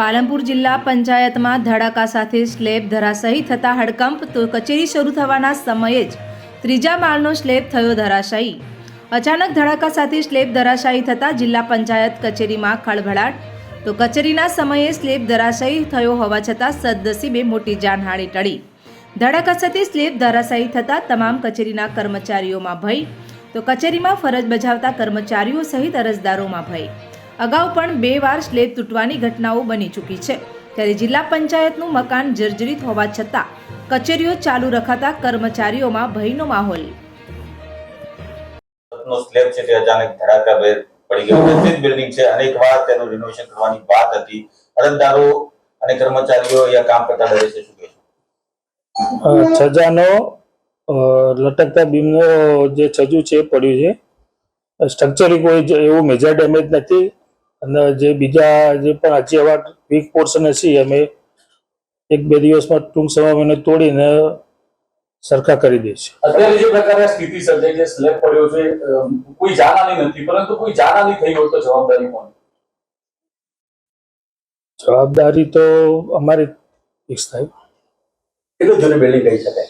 પાલનપુર જિલ્લા પંચાયતમાં ધડાકા સાથે સ્લેબ ધરાશાયી થતા હડકંપ તો કચેરી શરૂ થવાના સમયે જ ત્રીજા માળનો સ્લેબ થયો ધરાશાયી. અચાનક ધડાકા સાથે સ્લેબ ધરાશાયી થતાં જિલ્લા પંચાયત કચેરીમાં ખળભળાટ. તો કચેરીના સમયે સ્લેબ ધરાશાયી થયો હોવા છતાં સદનસીબે મોટી જાનહાનિ ટળી. ધડાકા સાથે સ્લેબ ધરાશાયી થતાં તમામ કચેરીના કર્મચારીઓમાં ભય. તો કચેરીમાં ફરજ બજાવતા કર્મચારીઓ સહિત અરજદારોમાં ભય. અગાઉ પણ બે વાર સ્લેબ તૂટવાની ઘટનાઓ બની ચૂકી છે. ત્યારે જિલ્લા પંચાયતનું મકાન જર્જરિત હોવા છતાં કચેરીઓ ચાલુ રખાતા કર્મચારીઓમાં ભયનો માહોલ. નો સ્લેબ છે તે અચાનક ધડાકાભેર પડી ગયો. વ્યવસ્થિત બિલ્ડિંગ છે. અનેક વાર તેનું રિનોવેશન કરવાની વાત હતી. અરજદારો અને કર્મચારીઓ અહીંયા કામ કરતા રહે છે. શું કહેશો? છજાનો લટકતા બીમનો જે છજુ છે પડ્યું છે. સ્ટ્રક્ચર કોઈ એવું મેજર ડેમેજ નથી. અને જે બીજા જે પણ હજી એવા વીક પોર્શન હશે અમે એક બે દિવસમાં ટૂંક સમયમાં એને તોડીને સરખા કરી દઈશું અત્યારે જે પ્રકારે સ્થિતિ સર્જાઈ છે સ્લેબ પડ્યો છે કોઈ જાનહાની નથી પરંતુ કોઈ જાનહાની થઈ હોય તો જવાબદારી કોણ? જવાબદારી તો અમારી ફિક્સ થાય કેટલું જૂની બિલ્ડિંગ કહી શકાય?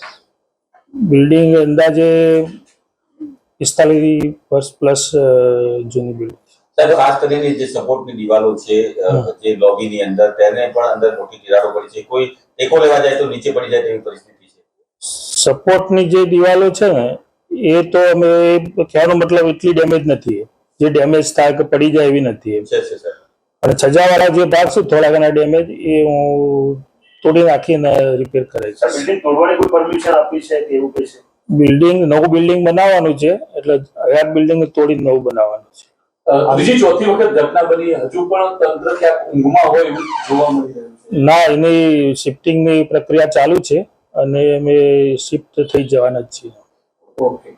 બિલ્ડિંગ અંદાજે પિસ્તાલીસ વર્ષ પ્લસ જૂની બિલ્ડિંગ ખાસ કરીને જે સપોર્ટની દિવાલો છે. જે લોબીની અંદર તેને પણ અંદર મોટી તિરાડો પડી છે. કોઈ ટેકો લેવા જાય તો નીચે પડી જાય તેવી પરિસ્થિતિ છે. સપોર્ટની જે દિવાલો છે ને એ તો અમે કહેવાનો મતલબ એટલી ડેમેજ નથી. જે ડેમેજ થાય કે પડી જાય એવી નથી. એમ. છે છે. સર અને છજાવાળા જે ભાગ છે થોડા ઘણા ડેમેજ એ હું તોડી નાખીને રિપેર કરે બિલ્ડિંગ તોડવાની કોઈ પરમિશન આપી છે કે એવું કઈ છે? બિલ્ડિંગ નવું બિલ્ડિંગ બનાવવાનું છે એટલે હયાત બિલ્ડિંગ તોડી નવું બનાવવાનું છે. અ, ચોથી વખત ઘટના બની. હજુ પણ તંત્ર ક્યાંક ઊંઘમાં હોય એવું જોવા મળી રહ્યું છે. ના એની શિફ્ટિંગની પ્રક્રિયા ચાલુ છે અને અમે શિફ્ટ થઈ જવાના જ છીએ. ઓકે.